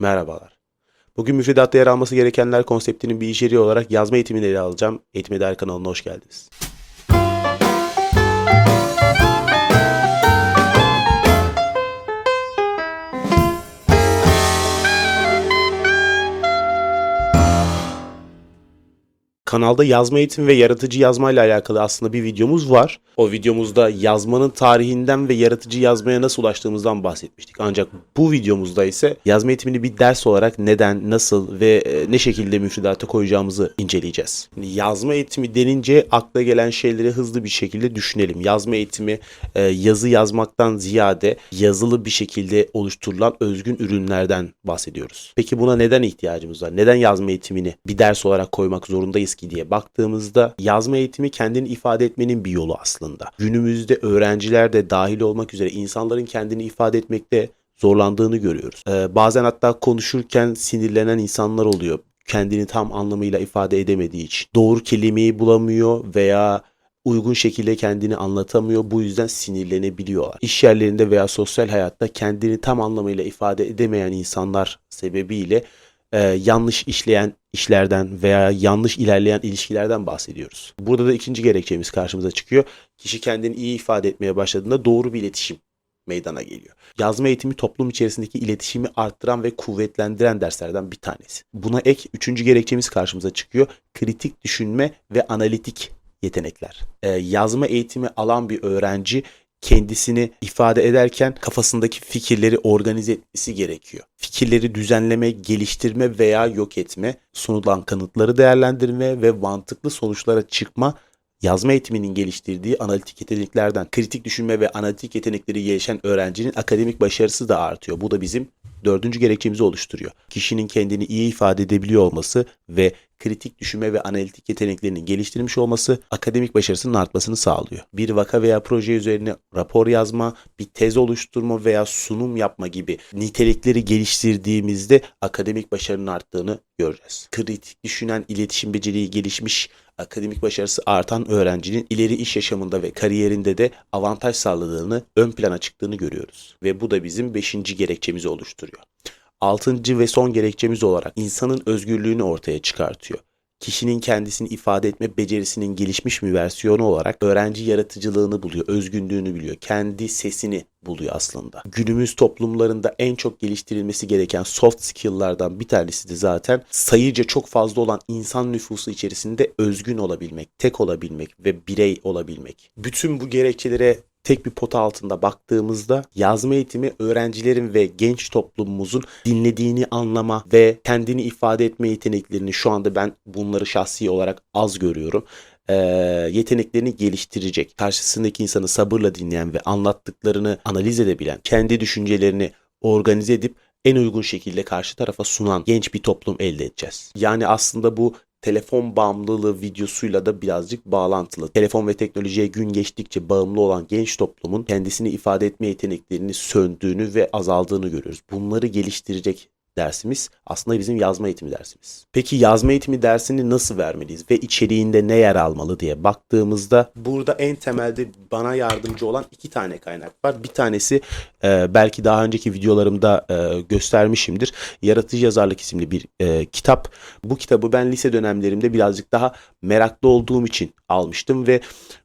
Merhabalar. Bugün müfredatta yer alması gerekenler konseptinin bir içeriği olarak yazma eğitimini ele alacağım. Eğitim Eder kanalına hoş geldiniz. Kanalda yazma eğitimi ve yaratıcı yazma ile alakalı aslında bir videomuz var. O videomuzda yazmanın tarihinden ve yaratıcı yazmaya nasıl ulaştığımızdan bahsetmiştik. Ancak bu videomuzda ise yazma eğitimini bir ders olarak neden, nasıl ve e, ne şekilde müfredata koyacağımızı inceleyeceğiz. Yazma eğitimi denince akla gelen şeyleri hızlı bir şekilde düşünelim. Yazma eğitimi e, yazı yazmaktan ziyade yazılı bir şekilde oluşturulan özgün ürünlerden bahsediyoruz. Peki buna neden ihtiyacımız var? Neden yazma eğitimini bir ders olarak koymak zorundayız ki diye baktığımızda yazma eğitimi kendini ifade etmenin bir yolu aslında. Günümüzde öğrenciler de dahil olmak üzere insanların kendini ifade etmekte zorlandığını görüyoruz. Ee, bazen hatta konuşurken sinirlenen insanlar oluyor. Kendini tam anlamıyla ifade edemediği için. Doğru kelimeyi bulamıyor veya uygun şekilde kendini anlatamıyor. Bu yüzden sinirlenebiliyorlar. İş yerlerinde veya sosyal hayatta kendini tam anlamıyla ifade edemeyen insanlar sebebiyle e, yanlış işleyen işlerden veya yanlış ilerleyen ilişkilerden bahsediyoruz. Burada da ikinci gerekçemiz karşımıza çıkıyor. Kişi kendini iyi ifade etmeye başladığında doğru bir iletişim meydana geliyor. Yazma eğitimi toplum içerisindeki iletişimi arttıran ve kuvvetlendiren derslerden bir tanesi. Buna ek üçüncü gerekçemiz karşımıza çıkıyor. Kritik düşünme ve analitik yetenekler. Ee, yazma eğitimi alan bir öğrenci kendisini ifade ederken kafasındaki fikirleri organize etmesi gerekiyor. Fikirleri düzenleme, geliştirme veya yok etme, sunulan kanıtları değerlendirme ve mantıklı sonuçlara çıkma yazma eğitiminin geliştirdiği analitik yeteneklerden kritik düşünme ve analitik yetenekleri gelişen öğrencinin akademik başarısı da artıyor. Bu da bizim dördüncü gerekçemizi oluşturuyor. Kişinin kendini iyi ifade edebiliyor olması ve kritik düşünme ve analitik yeteneklerinin geliştirilmiş olması akademik başarısının artmasını sağlıyor. Bir vaka veya proje üzerine rapor yazma, bir tez oluşturma veya sunum yapma gibi nitelikleri geliştirdiğimizde akademik başarının arttığını göreceğiz. Kritik düşünen, iletişim beceriyi gelişmiş, akademik başarısı artan öğrencinin ileri iş yaşamında ve kariyerinde de avantaj sağladığını, ön plana çıktığını görüyoruz. Ve bu da bizim beşinci gerekçemizi oluşturuyor. Altıncı ve son gerekçemiz olarak insanın özgürlüğünü ortaya çıkartıyor. Kişinin kendisini ifade etme becerisinin gelişmiş bir versiyonu olarak öğrenci yaratıcılığını buluyor, özgünlüğünü biliyor, kendi sesini buluyor aslında. Günümüz toplumlarında en çok geliştirilmesi gereken soft skill'lardan bir tanesi de zaten sayıca çok fazla olan insan nüfusu içerisinde özgün olabilmek, tek olabilmek ve birey olabilmek. Bütün bu gerekçelere tek bir pot altında baktığımızda yazma eğitimi öğrencilerin ve genç toplumumuzun dinlediğini anlama ve kendini ifade etme yeteneklerini şu anda ben bunları şahsi olarak az görüyorum e, yeteneklerini geliştirecek. Karşısındaki insanı sabırla dinleyen ve anlattıklarını analiz edebilen, kendi düşüncelerini organize edip en uygun şekilde karşı tarafa sunan genç bir toplum elde edeceğiz. Yani aslında bu telefon bağımlılığı videosuyla da birazcık bağlantılı. Telefon ve teknolojiye gün geçtikçe bağımlı olan genç toplumun kendisini ifade etme yeteneklerini söndüğünü ve azaldığını görüyoruz. Bunları geliştirecek dersimiz aslında bizim yazma eğitimi dersimiz. Peki yazma eğitimi dersini nasıl vermeliyiz ve içeriğinde ne yer almalı diye baktığımızda burada en temelde bana yardımcı olan iki tane kaynak var. Bir tanesi e, belki daha önceki videolarımda e, göstermişimdir. Yaratıcı Yazarlık isimli bir e, kitap. Bu kitabı ben lise dönemlerimde birazcık daha meraklı olduğum için almıştım ve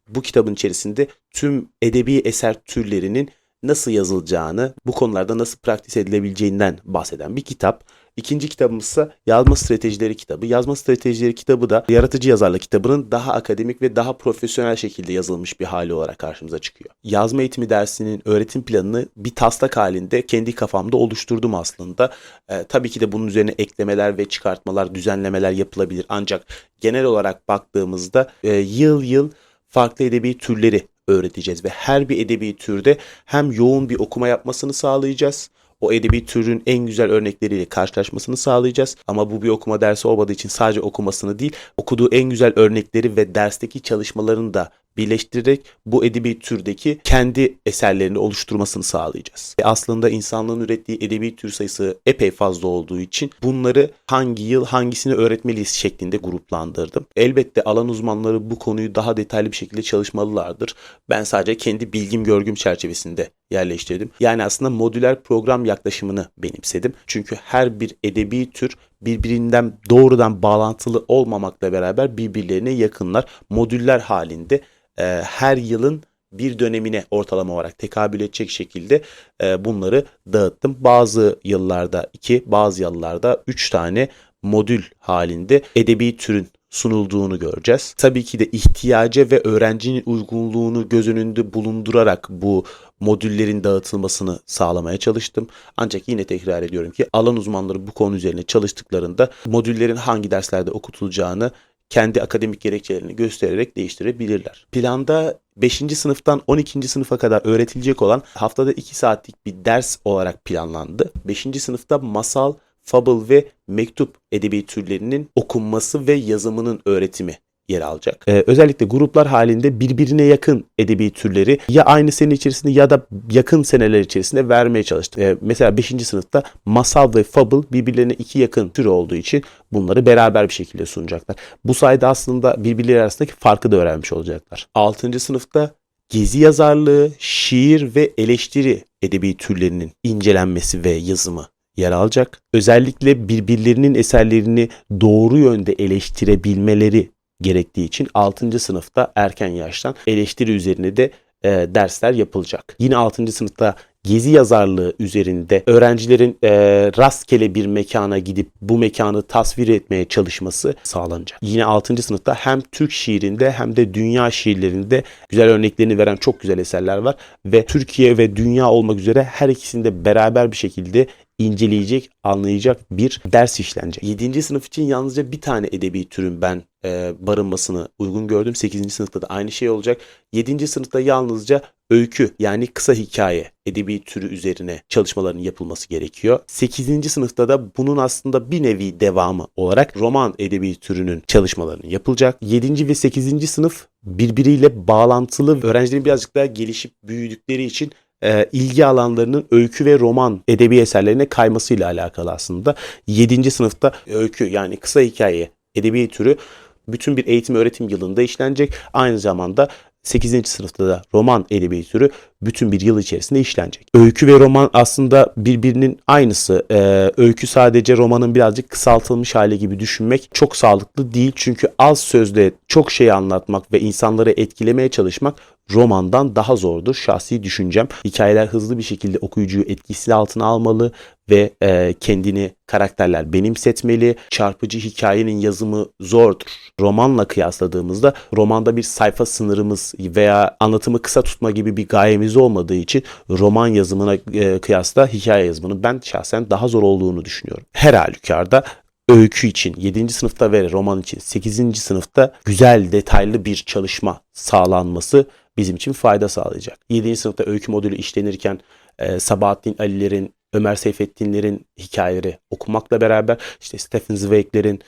bu kitabın içerisinde tüm edebi eser türlerinin nasıl yazılacağını, bu konularda nasıl praktis edilebileceğinden bahseden bir kitap. İkinci kitabımız ise Yazma Stratejileri kitabı. Yazma Stratejileri kitabı da yaratıcı yazarlık kitabının daha akademik ve daha profesyonel şekilde yazılmış bir hali olarak karşımıza çıkıyor. Yazma eğitimi dersinin öğretim planını bir taslak halinde kendi kafamda oluşturdum aslında. Ee, tabii ki de bunun üzerine eklemeler ve çıkartmalar, düzenlemeler yapılabilir. Ancak genel olarak baktığımızda e, yıl yıl farklı edebi türleri öğreteceğiz ve her bir edebi türde hem yoğun bir okuma yapmasını sağlayacağız. O edebi türün en güzel örnekleriyle karşılaşmasını sağlayacağız. Ama bu bir okuma dersi olmadığı için sadece okumasını değil, okuduğu en güzel örnekleri ve dersteki çalışmalarını da birleştirerek bu edebi türdeki kendi eserlerini oluşturmasını sağlayacağız. E aslında insanlığın ürettiği edebi tür sayısı epey fazla olduğu için bunları hangi yıl hangisini öğretmeliyiz şeklinde gruplandırdım. Elbette alan uzmanları bu konuyu daha detaylı bir şekilde çalışmalılardır. Ben sadece kendi bilgim görgüm çerçevesinde yerleştirdim. Yani aslında modüler program yaklaşımını benimsedim. Çünkü her bir edebi tür birbirinden doğrudan bağlantılı olmamakla beraber birbirlerine yakınlar. Modüller halinde e, her yılın bir dönemine ortalama olarak tekabül edecek şekilde e, bunları dağıttım. Bazı yıllarda iki, bazı yıllarda üç tane modül halinde edebi türün sunulduğunu göreceğiz. Tabii ki de ihtiyaca ve öğrencinin uygunluğunu göz önünde bulundurarak bu modüllerin dağıtılmasını sağlamaya çalıştım. Ancak yine tekrar ediyorum ki alan uzmanları bu konu üzerine çalıştıklarında modüllerin hangi derslerde okutulacağını kendi akademik gerekçelerini göstererek değiştirebilirler. Planda 5. sınıftan 12. sınıfa kadar öğretilecek olan haftada 2 saatlik bir ders olarak planlandı. 5. sınıfta masal, fable ve mektup edebi türlerinin okunması ve yazımının öğretimi yer alacak. Ee, özellikle gruplar halinde birbirine yakın edebi türleri ya aynı sene içerisinde ya da yakın seneler içerisinde vermeye çalıştım. Ee, mesela 5. sınıfta masal ve fable birbirlerine iki yakın tür olduğu için bunları beraber bir şekilde sunacaklar. Bu sayede aslında birbirleri arasındaki farkı da öğrenmiş olacaklar. 6. sınıfta gezi yazarlığı, şiir ve eleştiri edebi türlerinin incelenmesi ve yazımı yer alacak. Özellikle birbirlerinin eserlerini doğru yönde eleştirebilmeleri gerektiği için 6. sınıfta erken yaştan eleştiri üzerine de e, dersler yapılacak. Yine 6. sınıfta gezi yazarlığı üzerinde öğrencilerin e, rastgele bir mekana gidip bu mekanı tasvir etmeye çalışması sağlanacak. Yine 6. sınıfta hem Türk şiirinde hem de dünya şiirlerinde güzel örneklerini veren çok güzel eserler var ve Türkiye ve dünya olmak üzere her ikisinde beraber bir şekilde inceleyecek, anlayacak bir ders işlenecek. 7. sınıf için yalnızca bir tane edebi türün ben e, barınmasını uygun gördüm. 8. sınıfta da aynı şey olacak. 7. sınıfta yalnızca öykü yani kısa hikaye edebi türü üzerine çalışmaların yapılması gerekiyor. 8. sınıfta da bunun aslında bir nevi devamı olarak roman edebi türünün çalışmalarının yapılacak. 7. ve 8. sınıf birbiriyle bağlantılı öğrencilerin birazcık daha gelişip büyüdükleri için e, ilgi alanlarının öykü ve roman edebi eserlerine kaymasıyla alakalı aslında. 7. sınıfta öykü yani kısa hikaye edebi türü bütün bir eğitim öğretim yılında işlenecek. Aynı zamanda 8. sınıfta da roman edebi türü bütün bir yıl içerisinde işlenecek. Öykü ve roman aslında birbirinin aynısı. Ee, öykü sadece romanın birazcık kısaltılmış hali gibi düşünmek çok sağlıklı değil. Çünkü az sözle çok şey anlatmak ve insanları etkilemeye çalışmak romandan daha zordur. Şahsi düşüncem. Hikayeler hızlı bir şekilde okuyucuyu etkisi altına almalı ve e, kendini karakterler benimsetmeli. Çarpıcı hikayenin yazımı zordur. Romanla kıyasladığımızda romanda bir sayfa sınırımız veya anlatımı kısa tutma gibi bir gayemiz olmadığı için roman yazımına e, kıyasla hikaye yazımının ben şahsen daha zor olduğunu düşünüyorum. Her halükarda öykü için 7. sınıfta ve roman için 8. sınıfta güzel detaylı bir çalışma sağlanması bizim için fayda sağlayacak. 7. sınıfta öykü modülü işlenirken e, Sabahattin Ali'lerin, Ömer Seyfettin'lerin hikayeleri okumakla beraber işte Stephen Zweig'lerin,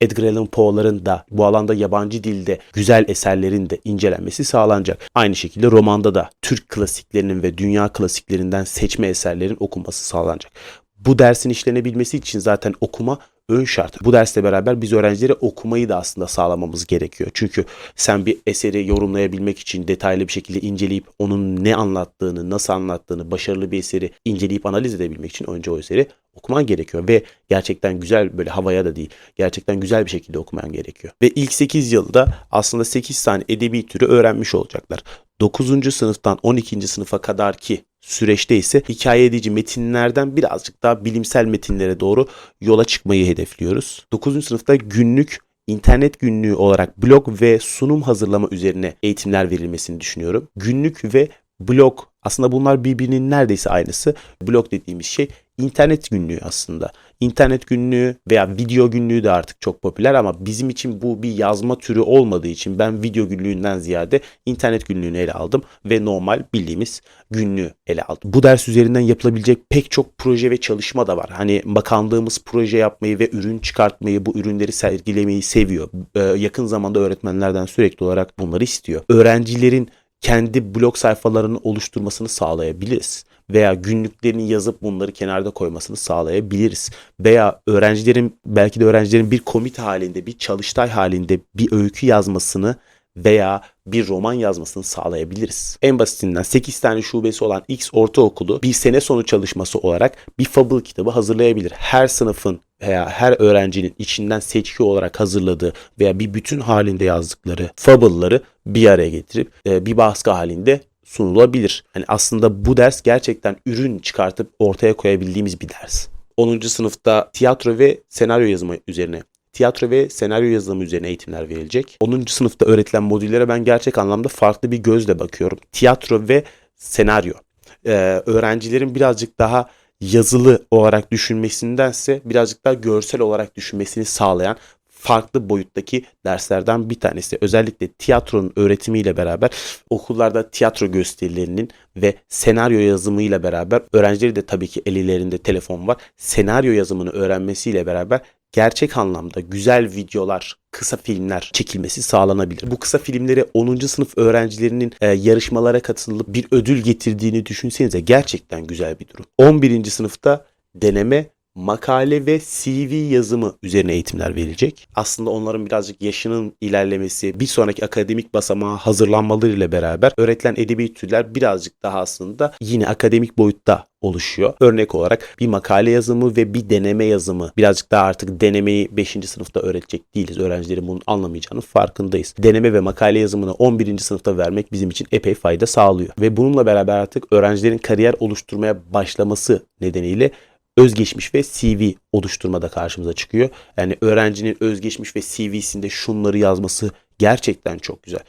Edgar Allan Poe'ların da bu alanda yabancı dilde güzel eserlerin de incelenmesi sağlanacak. Aynı şekilde romanda da Türk klasiklerinin ve dünya klasiklerinden seçme eserlerin okunması sağlanacak. Bu dersin işlenebilmesi için zaten okuma ön şart. Bu dersle beraber biz öğrencilere okumayı da aslında sağlamamız gerekiyor. Çünkü sen bir eseri yorumlayabilmek için detaylı bir şekilde inceleyip onun ne anlattığını, nasıl anlattığını, başarılı bir eseri inceleyip analiz edebilmek için önce o eseri okuman gerekiyor ve gerçekten güzel böyle havaya da değil gerçekten güzel bir şekilde okuman gerekiyor. Ve ilk 8 yılda aslında 8 tane edebi türü öğrenmiş olacaklar. 9. sınıftan 12. sınıfa kadar ki süreçte ise hikaye edici metinlerden birazcık daha bilimsel metinlere doğru yola çıkmayı hedefliyoruz. 9. sınıfta günlük internet günlüğü olarak blog ve sunum hazırlama üzerine eğitimler verilmesini düşünüyorum. Günlük ve blog aslında bunlar birbirinin neredeyse aynısı. Blog dediğimiz şey internet günlüğü aslında. İnternet günlüğü veya video günlüğü de artık çok popüler ama bizim için bu bir yazma türü olmadığı için ben video günlüğünden ziyade internet günlüğünü ele aldım ve normal bildiğimiz günlüğü ele aldım. Bu ders üzerinden yapılabilecek pek çok proje ve çalışma da var. Hani bakandığımız proje yapmayı ve ürün çıkartmayı, bu ürünleri sergilemeyi seviyor. Ee, yakın zamanda öğretmenlerden sürekli olarak bunları istiyor. Öğrencilerin kendi blog sayfalarını oluşturmasını sağlayabiliriz veya günlüklerini yazıp bunları kenarda koymasını sağlayabiliriz. Veya öğrencilerin belki de öğrencilerin bir komite halinde, bir çalıştay halinde bir öykü yazmasını veya bir roman yazmasını sağlayabiliriz. En basitinden 8 tane şubesi olan X ortaokulu bir sene sonu çalışması olarak bir fable kitabı hazırlayabilir. Her sınıfın veya her öğrencinin içinden seçki olarak hazırladığı veya bir bütün halinde yazdıkları fable'ları bir araya getirip e, bir baskı halinde sunulabilir. Hani aslında bu ders gerçekten ürün çıkartıp ortaya koyabildiğimiz bir ders. 10. sınıfta tiyatro ve senaryo yazımı üzerine tiyatro ve senaryo yazılımı üzerine eğitimler verilecek. 10. sınıfta öğretilen modüllere ben gerçek anlamda farklı bir gözle bakıyorum. Tiyatro ve senaryo. Ee, öğrencilerin birazcık daha yazılı olarak düşünmesindense birazcık daha görsel olarak düşünmesini sağlayan farklı boyuttaki derslerden bir tanesi. Özellikle tiyatronun öğretimiyle beraber okullarda tiyatro gösterilerinin ve senaryo yazımıyla beraber öğrencileri de tabii ki ellerinde telefon var. Senaryo yazımını öğrenmesiyle beraber gerçek anlamda güzel videolar, kısa filmler çekilmesi sağlanabilir. Bu kısa filmleri 10. sınıf öğrencilerinin e, yarışmalara katılıp bir ödül getirdiğini düşünsenize gerçekten güzel bir durum. 11. sınıfta deneme makale ve CV yazımı üzerine eğitimler verilecek. Aslında onların birazcık yaşının ilerlemesi, bir sonraki akademik basamağa hazırlanmaları ile beraber öğretilen edebi türler birazcık daha aslında yine akademik boyutta oluşuyor. Örnek olarak bir makale yazımı ve bir deneme yazımı. Birazcık daha artık denemeyi 5. sınıfta öğretecek değiliz. Öğrencilerin bunun anlamayacağının farkındayız. Deneme ve makale yazımını 11. sınıfta vermek bizim için epey fayda sağlıyor. Ve bununla beraber artık öğrencilerin kariyer oluşturmaya başlaması nedeniyle özgeçmiş ve CV oluşturmada karşımıza çıkıyor. Yani öğrencinin özgeçmiş ve CV'sinde şunları yazması gerçekten çok güzel.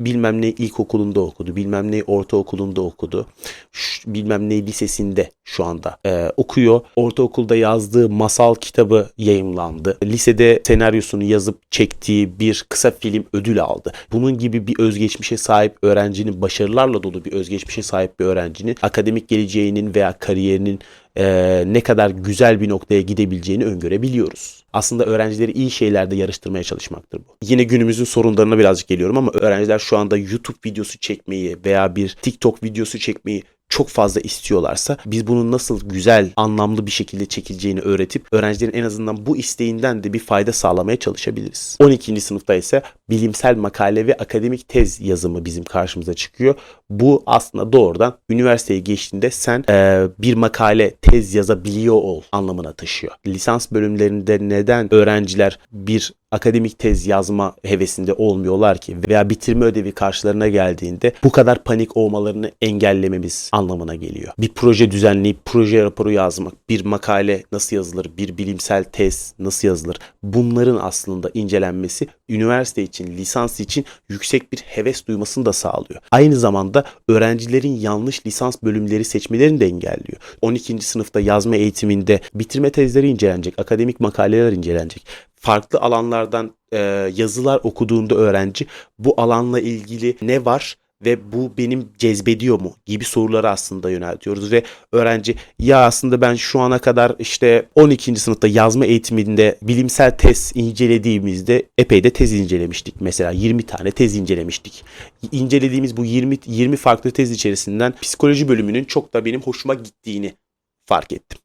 Bilmem ne ilkokulunda okudu, bilmem ne ortaokulunda okudu, Ş- bilmem ne lisesinde şu anda e, okuyor. Ortaokulda yazdığı masal kitabı yayımlandı. Lisede senaryosunu yazıp çektiği bir kısa film ödül aldı. Bunun gibi bir özgeçmişe sahip öğrencinin, başarılarla dolu bir özgeçmişe sahip bir öğrencinin akademik geleceğinin veya kariyerinin e, ne kadar güzel bir noktaya gidebileceğini öngörebiliyoruz. Aslında öğrencileri iyi şeylerde yarıştırmaya çalışmaktır bu. Yine günümüzün sorunlarına birazcık geliyorum ama öğrenciler şu anda YouTube videosu çekmeyi veya bir TikTok videosu çekmeyi çok fazla istiyorlarsa biz bunun nasıl güzel, anlamlı bir şekilde çekileceğini öğretip öğrencilerin en azından bu isteğinden de bir fayda sağlamaya çalışabiliriz. 12. sınıfta ise bilimsel makale ve akademik tez yazımı bizim karşımıza çıkıyor. Bu aslında doğrudan üniversiteye geçtiğinde sen eee, bir makale, tez yazabiliyor ol anlamına taşıyor. Lisans bölümlerinde neden öğrenciler bir akademik tez yazma hevesinde olmuyorlar ki veya bitirme ödevi karşılarına geldiğinde bu kadar panik olmalarını engellememiz anlamına geliyor. Bir proje düzenleyip proje raporu yazmak, bir makale nasıl yazılır, bir bilimsel tez nasıl yazılır bunların aslında incelenmesi üniversite için, lisans için yüksek bir heves duymasını da sağlıyor. Aynı zamanda öğrencilerin yanlış lisans bölümleri seçmelerini de engelliyor. 12. sınıfta yazma eğitiminde bitirme tezleri incelenecek, akademik makaleler incelenecek farklı alanlardan e, yazılar okuduğunda öğrenci bu alanla ilgili ne var ve bu benim cezbediyor mu gibi soruları aslında yöneltiyoruz ve öğrenci ya aslında ben şu ana kadar işte 12. sınıfta yazma eğitiminde bilimsel tez incelediğimizde epey de tez incelemiştik. Mesela 20 tane tez incelemiştik. İncelediğimiz bu 20 20 farklı tez içerisinden psikoloji bölümünün çok da benim hoşuma gittiğini fark ettim.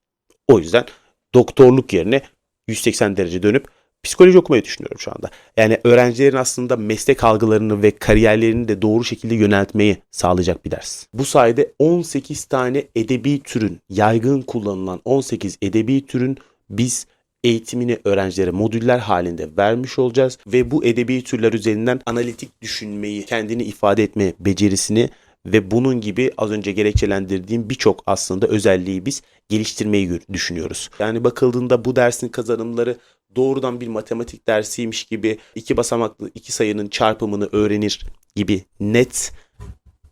O yüzden doktorluk yerine 180 derece dönüp psikoloji okumayı düşünüyorum şu anda. Yani öğrencilerin aslında meslek algılarını ve kariyerlerini de doğru şekilde yöneltmeyi sağlayacak bir ders. Bu sayede 18 tane edebi türün, yaygın kullanılan 18 edebi türün biz eğitimini öğrencilere modüller halinde vermiş olacağız ve bu edebi türler üzerinden analitik düşünmeyi, kendini ifade etme becerisini ve bunun gibi az önce gerekçelendirdiğim birçok aslında özelliği biz geliştirmeyi düşünüyoruz. Yani bakıldığında bu dersin kazanımları doğrudan bir matematik dersiymiş gibi iki basamaklı iki sayının çarpımını öğrenir gibi net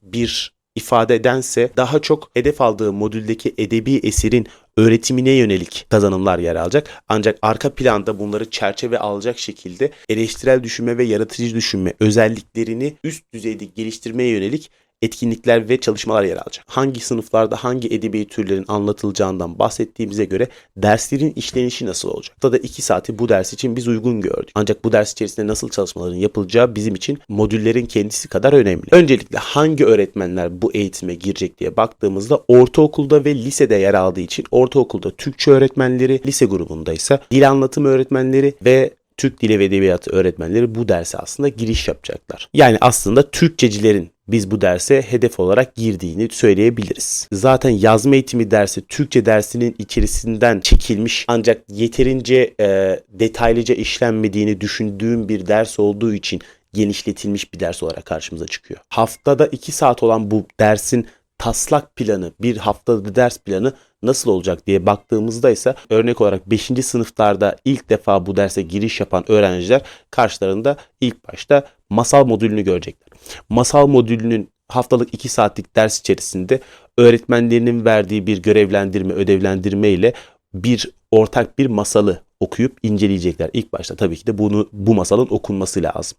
bir ifade edense daha çok hedef aldığı modüldeki edebi eserin öğretimine yönelik kazanımlar yer alacak. Ancak arka planda bunları çerçeve alacak şekilde eleştirel düşünme ve yaratıcı düşünme özelliklerini üst düzeyde geliştirmeye yönelik etkinlikler ve çalışmalar yer alacak. Hangi sınıflarda hangi edebi türlerin anlatılacağından bahsettiğimize göre derslerin işlenişi nasıl olacak? Burada da 2 saati bu ders için biz uygun gördük. Ancak bu ders içerisinde nasıl çalışmaların yapılacağı bizim için modüllerin kendisi kadar önemli. Öncelikle hangi öğretmenler bu eğitime girecek diye baktığımızda ortaokulda ve lisede yer aldığı için ortaokulda Türkçe öğretmenleri, lise grubunda ise dil anlatım öğretmenleri ve Türk Dili ve Edebiyatı öğretmenleri bu derse aslında giriş yapacaklar. Yani aslında Türkçecilerin biz bu derse hedef olarak girdiğini söyleyebiliriz. Zaten yazma eğitimi dersi Türkçe dersinin içerisinden çekilmiş ancak yeterince e, detaylıca işlenmediğini düşündüğüm bir ders olduğu için genişletilmiş bir ders olarak karşımıza çıkıyor. Haftada 2 saat olan bu dersin taslak planı, bir haftada ders planı nasıl olacak diye baktığımızda ise örnek olarak 5. sınıflarda ilk defa bu derse giriş yapan öğrenciler karşılarında ilk başta masal modülünü görecekler. Masal modülünün haftalık 2 saatlik ders içerisinde öğretmenlerinin verdiği bir görevlendirme, ödevlendirme ile bir ortak bir masalı okuyup inceleyecekler. İlk başta tabii ki de bunu bu masalın okunması lazım.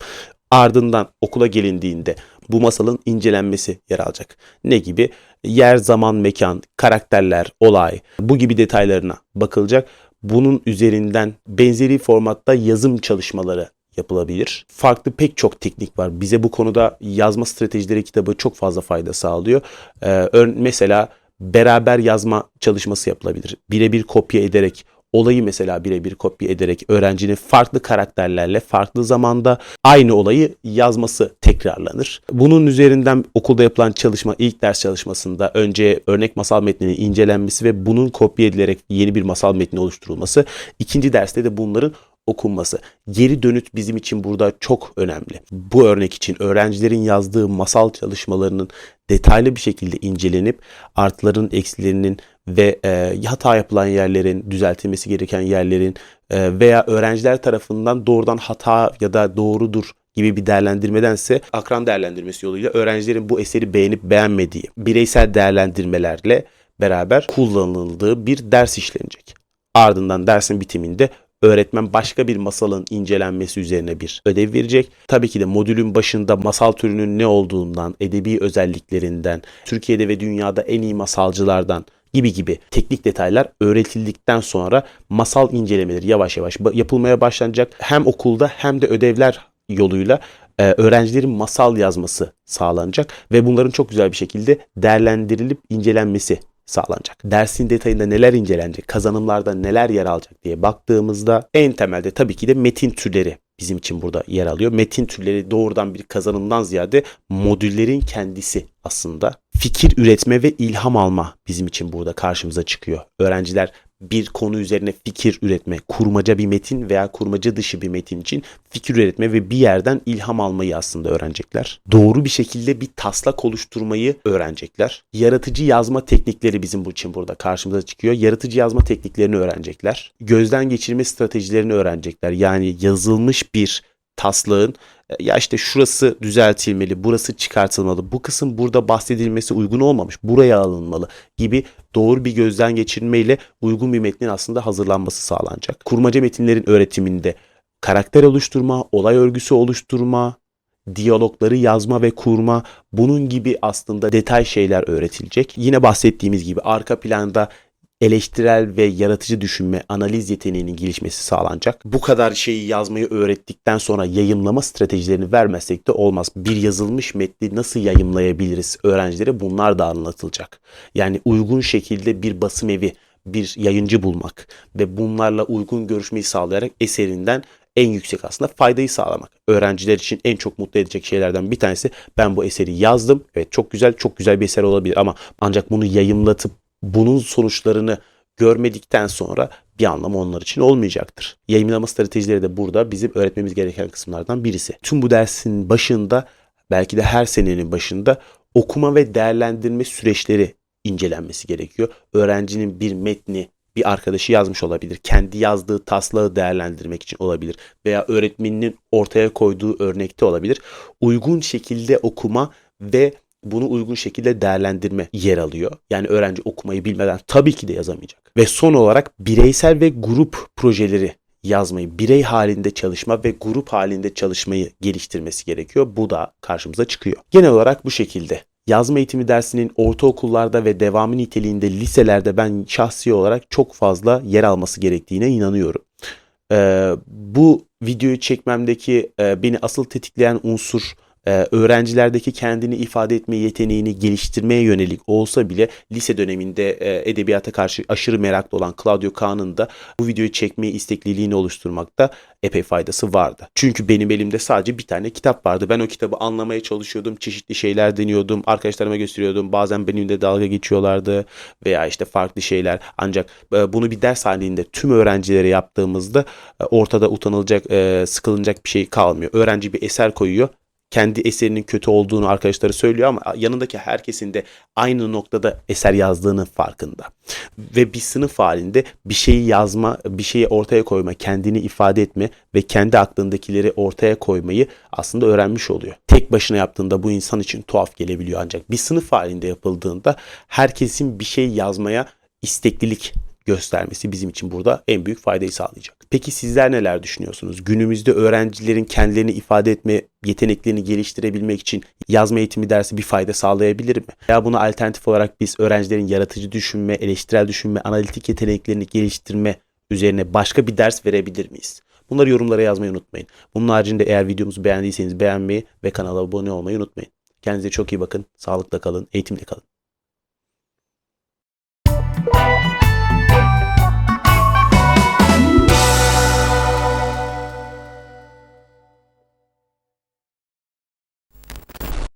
Ardından okula gelindiğinde bu masalın incelenmesi yer alacak. Ne gibi? Yer, zaman, mekan, karakterler, olay bu gibi detaylarına bakılacak. Bunun üzerinden benzeri formatta yazım çalışmaları yapılabilir. Farklı pek çok teknik var. Bize bu konuda yazma stratejileri kitabı çok fazla fayda sağlıyor. Ee, mesela beraber yazma çalışması yapılabilir. Birebir kopya ederek olayı mesela birebir kopya ederek öğrencinin farklı karakterlerle farklı zamanda aynı olayı yazması tekrarlanır. Bunun üzerinden okulda yapılan çalışma ilk ders çalışmasında önce örnek masal metninin incelenmesi ve bunun kopya edilerek yeni bir masal metni oluşturulması. İkinci derste de bunların okunması. Geri dönüt bizim için burada çok önemli. Bu örnek için öğrencilerin yazdığı masal çalışmalarının detaylı bir şekilde incelenip artların, eksilerinin ve e, hata yapılan yerlerin, düzeltilmesi gereken yerlerin e, veya öğrenciler tarafından doğrudan hata ya da doğrudur gibi bir değerlendirmedense akran değerlendirmesi yoluyla öğrencilerin bu eseri beğenip beğenmediği bireysel değerlendirmelerle beraber kullanıldığı bir ders işlenecek. Ardından dersin bitiminde öğretmen başka bir masalın incelenmesi üzerine bir ödev verecek. Tabii ki de modülün başında masal türünün ne olduğundan, edebi özelliklerinden, Türkiye'de ve dünyada en iyi masalcılardan gibi gibi teknik detaylar öğretildikten sonra masal incelemeleri yavaş yavaş yapılmaya başlanacak. Hem okulda hem de ödevler yoluyla e, öğrencilerin masal yazması sağlanacak ve bunların çok güzel bir şekilde değerlendirilip incelenmesi sağlanacak. Dersin detayında neler incelenecek, kazanımlarda neler yer alacak diye baktığımızda en temelde tabii ki de metin türleri bizim için burada yer alıyor. Metin türleri doğrudan bir kazanımdan ziyade modüllerin kendisi aslında fikir üretme ve ilham alma bizim için burada karşımıza çıkıyor. Öğrenciler bir konu üzerine fikir üretme, kurmaca bir metin veya kurmaca dışı bir metin için fikir üretme ve bir yerden ilham almayı aslında öğrenecekler. Doğru bir şekilde bir taslak oluşturmayı öğrenecekler. Yaratıcı yazma teknikleri bizim bu için burada karşımıza çıkıyor. Yaratıcı yazma tekniklerini öğrenecekler. Gözden geçirme stratejilerini öğrenecekler. Yani yazılmış bir taslağın e, ya işte şurası düzeltilmeli, burası çıkartılmalı, bu kısım burada bahsedilmesi uygun olmamış, buraya alınmalı gibi doğru bir gözden geçirmeyle uygun bir metnin aslında hazırlanması sağlanacak. Kurmaca metinlerin öğretiminde karakter oluşturma, olay örgüsü oluşturma, diyalogları yazma ve kurma bunun gibi aslında detay şeyler öğretilecek. Yine bahsettiğimiz gibi arka planda eleştirel ve yaratıcı düşünme, analiz yeteneğinin gelişmesi sağlanacak. Bu kadar şeyi yazmayı öğrettikten sonra yayımlama stratejilerini vermezsek de olmaz. Bir yazılmış metni nasıl yayımlayabiliriz öğrencilere bunlar da anlatılacak. Yani uygun şekilde bir basım evi, bir yayıncı bulmak ve bunlarla uygun görüşmeyi sağlayarak eserinden en yüksek aslında faydayı sağlamak. Öğrenciler için en çok mutlu edecek şeylerden bir tanesi ben bu eseri yazdım. Evet çok güzel çok güzel bir eser olabilir ama ancak bunu yayımlatıp bunun sonuçlarını görmedikten sonra bir anlamı onlar için olmayacaktır. Yayınlama stratejileri de burada bizim öğretmemiz gereken kısımlardan birisi. Tüm bu dersin başında belki de her senenin başında okuma ve değerlendirme süreçleri incelenmesi gerekiyor. Öğrencinin bir metni bir arkadaşı yazmış olabilir. Kendi yazdığı taslağı değerlendirmek için olabilir. Veya öğretmeninin ortaya koyduğu örnekte olabilir. Uygun şekilde okuma ve bunu uygun şekilde değerlendirme yer alıyor. Yani öğrenci okumayı bilmeden tabii ki de yazamayacak. Ve son olarak bireysel ve grup projeleri yazmayı, birey halinde çalışma ve grup halinde çalışmayı geliştirmesi gerekiyor. Bu da karşımıza çıkıyor. Genel olarak bu şekilde. Yazma eğitimi dersinin ortaokullarda ve devamı niteliğinde liselerde ben şahsi olarak çok fazla yer alması gerektiğine inanıyorum. Ee, bu videoyu çekmemdeki e, beni asıl tetikleyen unsur e, öğrencilerdeki kendini ifade etme yeteneğini geliştirmeye yönelik olsa bile lise döneminde e, edebiyata karşı aşırı meraklı olan Claudio Kahn'ın da bu videoyu çekmeye istekliliğini oluşturmakta epey faydası vardı. Çünkü benim elimde sadece bir tane kitap vardı. Ben o kitabı anlamaya çalışıyordum. Çeşitli şeyler deniyordum. Arkadaşlarıma gösteriyordum. Bazen benimle dalga geçiyorlardı veya işte farklı şeyler. Ancak e, bunu bir ders halinde tüm öğrencilere yaptığımızda e, ortada utanılacak, sıkılınacak bir şey kalmıyor. Öğrenci bir eser koyuyor kendi eserinin kötü olduğunu arkadaşları söylüyor ama yanındaki herkesin de aynı noktada eser yazdığının farkında. Ve bir sınıf halinde bir şeyi yazma, bir şeyi ortaya koyma, kendini ifade etme ve kendi aklındakileri ortaya koymayı aslında öğrenmiş oluyor. Tek başına yaptığında bu insan için tuhaf gelebiliyor ancak bir sınıf halinde yapıldığında herkesin bir şey yazmaya isteklilik göstermesi bizim için burada en büyük faydayı sağlayacak. Peki sizler neler düşünüyorsunuz? Günümüzde öğrencilerin kendilerini ifade etme yeteneklerini geliştirebilmek için yazma eğitimi dersi bir fayda sağlayabilir mi? Ya buna alternatif olarak biz öğrencilerin yaratıcı düşünme, eleştirel düşünme, analitik yeteneklerini geliştirme üzerine başka bir ders verebilir miyiz? Bunları yorumlara yazmayı unutmayın. Bunun haricinde eğer videomuzu beğendiyseniz beğenmeyi ve kanala abone olmayı unutmayın. Kendinize çok iyi bakın, sağlıkla kalın, eğitimle kalın.